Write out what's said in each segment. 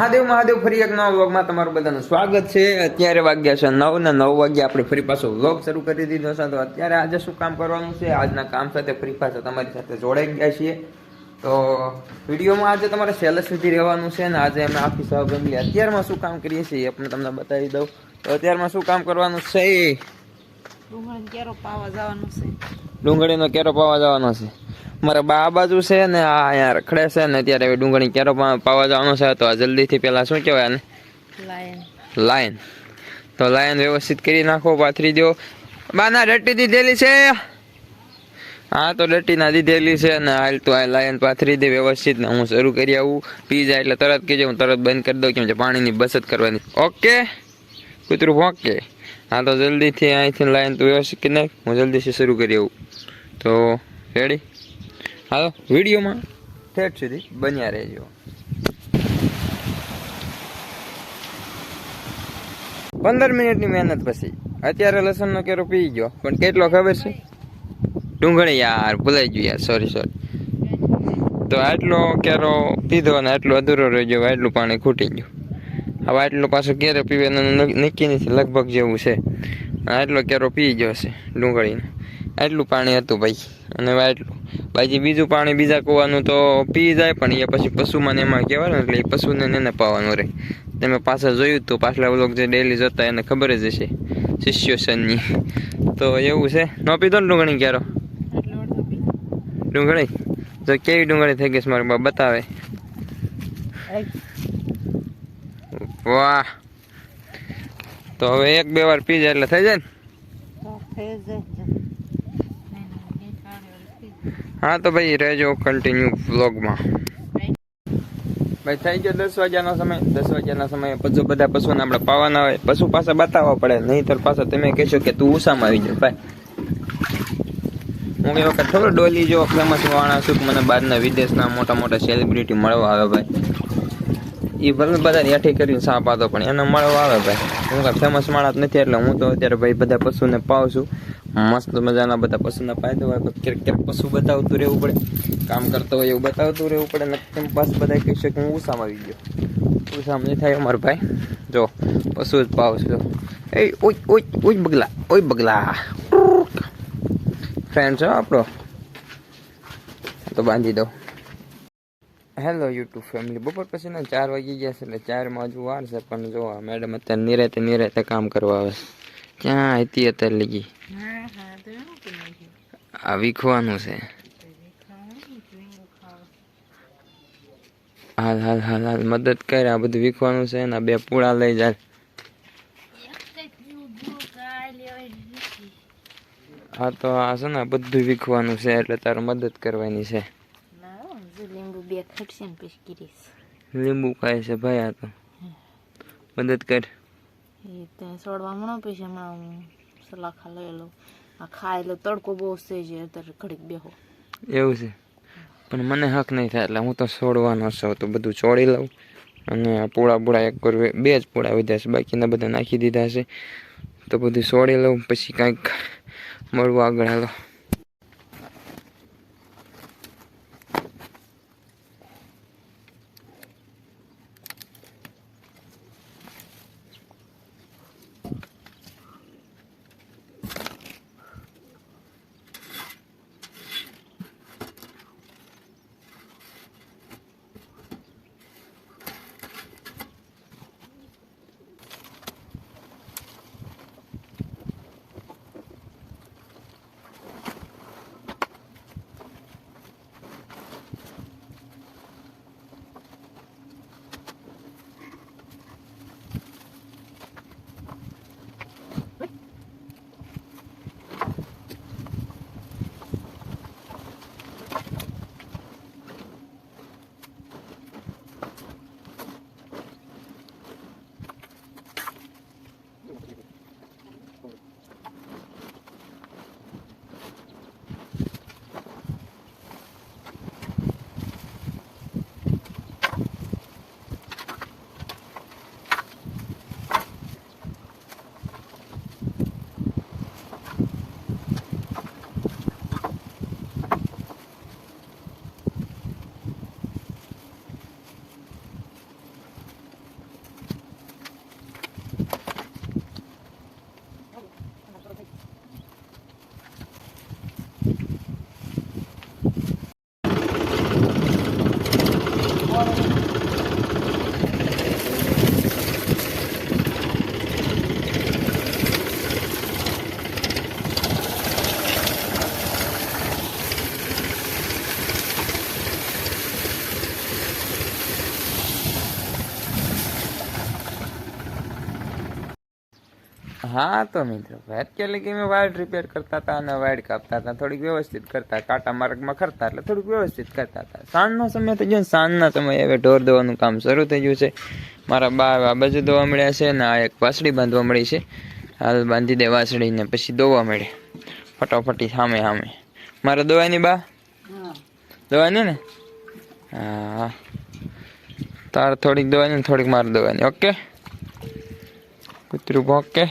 મહાદેવ મહાદેવ, ફરી એક નવા વ્લોગમાં તમારું બધાનું સ્વાગત છે. અત્યારે વાગ્યા છે નવ ને નવ વાગ્યા આપણે ફરી પાછો વ્લોગ શરૂ કરી દીધો છે. તો અત્યારે આજે શું કામ કરવાનું છે? આજના કામ સાથે ફરી પાછા તમારી સાથે જોડાઈ ગયા છીએ. તો વિડીયોમાં આજે તમારે સેલસ સુધી રહેવાનું છે ને આજે અમે આખી સહભાગી અત્યારમાં શું કામ કરીએ છીએ એ પણ તમને બતાવી દઉં. તો અત્યારમાં શું કામ કરવાનું છે? ડુંગળી કેરો પાવા જવાનું છે. ડુંગળીનો કેરો પાવા જવાનો છે. મારા બા આ બાજુ છે ને આ અહીંયા રખડે છે ને ત્યારે હવે ડુંગળી કેરો પાવા જવાનો છે. તો આ જલ્દીથી પેલા શું કહેવાય ને લાયન તો લાઈન વ્યવસ્થિત કરી નાખો પાથરી દો. બાના ડટી દીધેલી છે. હા તો ડટ્ટી ના દીધેલી છે ને હાલ તો આ લાયન પાથરી દે વ્યવસ્થિત ને હું શરૂ કરી આવું. પી જાય એટલે તરત કહેજો હું તરત બંધ કરી દઉં કેમ છે પાણીની બચત કરવાની. ઓકે કૂતરું ઓકે હા તો જલ્દીથી અહીંથી લાઈન તો વ્યવસ્થિત કરી નાખ. હું જલ્દીથી શરૂ કરી આવું. તો રેડી હાલો, વિડીયોમાં ઠેઠ સુધી બન્યા રહેજો. પંદર મિનિટની મહેનત પછી. અત્યારે લસણનો કેરો પી ગયો, પણ કેટલો ખબર છે? ડુંગળી યાર, ભૂલાઈ ગયું યાર સોરી સોરી તો આટલો કેરો પીધો અને આટલો અધૂરો રહી ગયો આટલું પાણી ખૂટી ગયું. હવે આટલું પાછું કેરો પીવે નક્કી નથી, લગભગ જેવું છે. આટલો કેરો પી ગયો છે ડુંગળીને. આટલું પાણી હતું ભાઈ અને આટલું. બાકી બીજું પાણી બીજા કૂવાનું તો પી જાય પણ એ પછી પશુમાં એમાં કહેવાય ને એટલે એ પશુને ને એને પાવાનું રહે. તમે પાછા જોયું તો પાછલા વ્લોગ જે ડેલી જોતા એને ખબર જ હશે. સિચ્યુએશનની તો એવું છે. ન પીધો ને ડુંગળી ક્યારો ડુંગળી? જો કેવી ડુંગળી થઈ ગઈ છે મારે બતાવે. વાહ. તો હવે એક બે વાર પી જાય એટલે થઈ જાય ને? હા તો ભાઈ રહેજો કન્ટિન્યુ વ્લોગમાં ભાઈ થઈ ગયો દસ વાગ્યાનો સમય. દસ વાગ્યાના સમયે પશુ બધા પશુને આપણે પાવાના હોય. પશુ પાસે બતાવવા પડે. નહીંતર પાછા તમે કહેશો કે તું ઉષામાં આવી જાય ભાઈ હું એ વખત ખબર ડોલી જો ફેમસ વાણા છું કે મને બહારના વિદેશના મોટા મોટા સેલિબ્રિટી મળવા આવે ભાઈ. એ ભલે બધા હેઠી કરીને સાપ આતો પણ એને મળવા આવે ભાઈ. હું કાંઈ ફેમસ માણસ નથી એટલે હું તો અત્યારે ભાઈ બધા પશુને પાઉં છું. મસ્ત મજાના બધા પશુના ફાયદો હોય પણ ક્યારેક પશુ બતાવતું રહેવું પડે. કામ કરતો હોય એવું બતાવતું રહેવું પડે. ને તેમ પાસ બધા કહી કે હું ઉષામાં આવી ગયો. ઉષામાં નહીં થાય અમારો ભાઈ. જો, પશુ જ પાવ છું. એ, ઓય ઓય ઓય બગલા ઓય બગલા. ફ્રેન્ડ છે આપણો? તો બાંધી દો હેલો યુટ્યુબ ફેમિલી બપોર પછીના ચાર વાગી ગયા છે એટલે ચારમાં હજુ વાર છે પણ જો મેડમ અત્યારે નિરાતે નિરાતે કામ કરવા આવે છે. ક્યાં હતી અત્યારે લગી? નહીં આ વીખવાનું છે. હાલ હાલ હાલ હાલ મદદ કર આ બધું વીખવાનું છે ને બે પૂળા લઈ જાય હા તો આ છે ને બધું વીખવાનું છે એટલે તારે મદદ કરવાની છે. બે ખટશે ને પછી ગીરીશ લીંબુ ખાય છે ભાઈ આ તો. મદદ કર. એ ત્યાં સોડવા મણો પછી હમણાં હું સલાખા લઈ લઉં. આ ખાય એટલે તડકો બહુ છે જે અત્યારે ઘડીક બેહો. એવું છે. પણ મને હક નહીં થાય એટલે હું તો છોડવાનો છું. તો બધું છોડી લઉં અને આ પૂળા પૂળા એક કરવે બે જ પૂળા વધ્યા છે. બાકીના બધા નાખી દીધા છે. તો બધું છોડી લઉં પછી કાંઈક મળવું આગળ હાલો. હા તો મિત્રો અત્યારે કે મેં વાયર રિપેર કરતા હતા અને વાયર કાપતા હતા થોડીક વ્યવસ્થિત કરતા કાંટા માર્ગમાં કરતા એટલે થોડુંક વ્યવસ્થિત કરતા હતા. સાંજનો સમય થઈ ગયો સાંજના સમયે હવે ઢોર દોવાનું કામ શરૂ થઈ ગયું છે. મારા બા આ બાજુ દોવા મળ્યા છે અને આ એક વાસળી બાંધવા મળી છે. હાલ બાંધી દે વાસળીને પછી દોવા મળે. ફટાફટી સામે સામે મારે દોવાની બા? દવાની ને? હા. તાર થોડીક દવાની ને થોડીક મારે દવાની ઓકે? કૂતરું ભોંકે.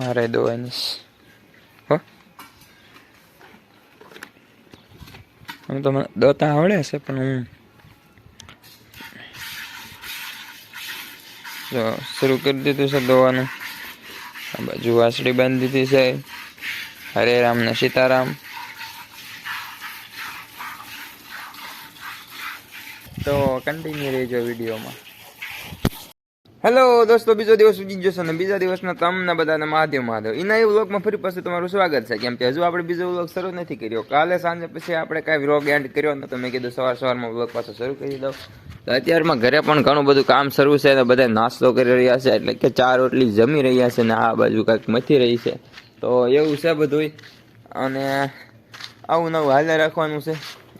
મારે દોવાની છે. હો આમ તો મને દોતા આવડે છે પણ હું જો શરૂ કરી દીધું છે દોવાનું આ બાજુ વાસળી બાંધી દીધી છે હરે રામ ને સીતારામ તો કન્ટિન્યુ રહેજો વિડીયોમાં હેલો દોસ્તો, બીજો દિવસ ઉજી જશો ને બીજા દિવસના તમને બધાને મહાદેવ મહાદેવ. એના એ વ્લોગમાં ફરી પાછું તમારું સ્વાગત છે. કેમ કે હજુ આપણે બીજો વ્લોગ શરૂ નથી કર્યો. કાલે સાંજે પછી આપણે કાંઈ વ્લોગ એન્ડ કર્યો ને તો મેં કીધું સવાર સવારમાં વ્લોગ પાછો શરૂ કરી દઉં. તો અત્યારમાં ઘરે પણ ઘણું બધું કામ શરૂ છે ને બધા નાસ્તો કરી રહ્યા છે. એટલે કે ચાર રોટલી જમી રહ્યા છે ને આ બાજુ કાંઈક મથી રહી છે. તો એવું છે બધું અને આવું નવું હાલે રાખવાનું છે.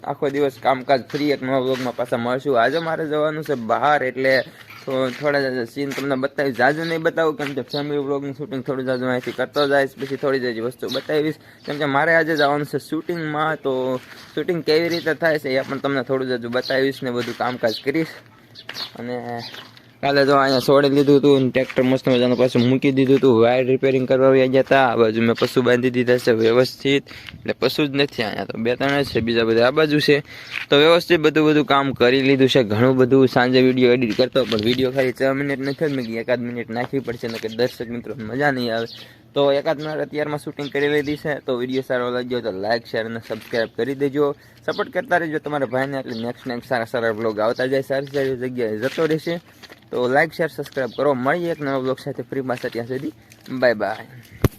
આખો દિવસ કામકાજ ફ્રી એક નવા વ્લોગમાં પાછા મળશું. આજે મારે જવાનું છે બહાર એટલે તો થોડા સીન તમને બતાવીશ. જાજુ નહીં બતાવું, કેમ કે ફેમિલી વ્લોગનું શૂટિંગ થોડું જાજુ અહીંથી કરતો જઈશ. પછી થોડી જાજી વસ્તુ બતાવીશ. કેમ કે મારે આજે જવાનું છે શૂટિંગમાં તો શૂટિંગ કેવી રીતે થાય છે એ પણ તમને થોડું જાજુ બતાવીશ ને બધું કામકાજ કરીશ. અને કાલે તો અહીંયા છોડી લીધું હતું ટ્રેક્ટર મસ્ત મજાનું પાછું મૂકી દીધું હતું વાયર રિપેરિંગ કરવા આવી ગયા હતા આ બાજુ મેં પશુ બાંધી દીધા છે વ્યવસ્થિત. એટલે પશુ જ નથી અહીંયા તો બે ત્રણ જ છે, બીજા બધા આ બાજુ છે. તો વ્યવસ્થિત બધું બધું કામ કરી લીધું છે. ઘણું બધું સાંજે વીડિયો એડિટ કરતો, પણ વીડિયો ખાલી છ મિનિટ નથી થયો મેં એકાદ મિનિટ નાખવી પડશે ને કે દર્શક મિત્રો મજા નહીં આવે. તો એકાદ મિનિટ અત્યારમાં શૂટિંગ કરી લીધી છે, તો વીડિયો સારો લાગ્યો તો લાઇક શેર અને સબસ્ક્રાઈબ કરી દેજો. સપોર્ટ કરતા રહેજો, તમારા ભાઈને એટલે નેક્સ્ટ નેક્સ્ટ સારા સારા બ્લોગ આવતા જાય, સારી સારી જગ્યાએ જતો રહેશે. તો લાઇક શેર સબસ્ક્રાઈબ કરો. મળીએ એક નવા બ્લોગ સાથે ફ્રી પાસે ત્યાં સુધી. Bye bye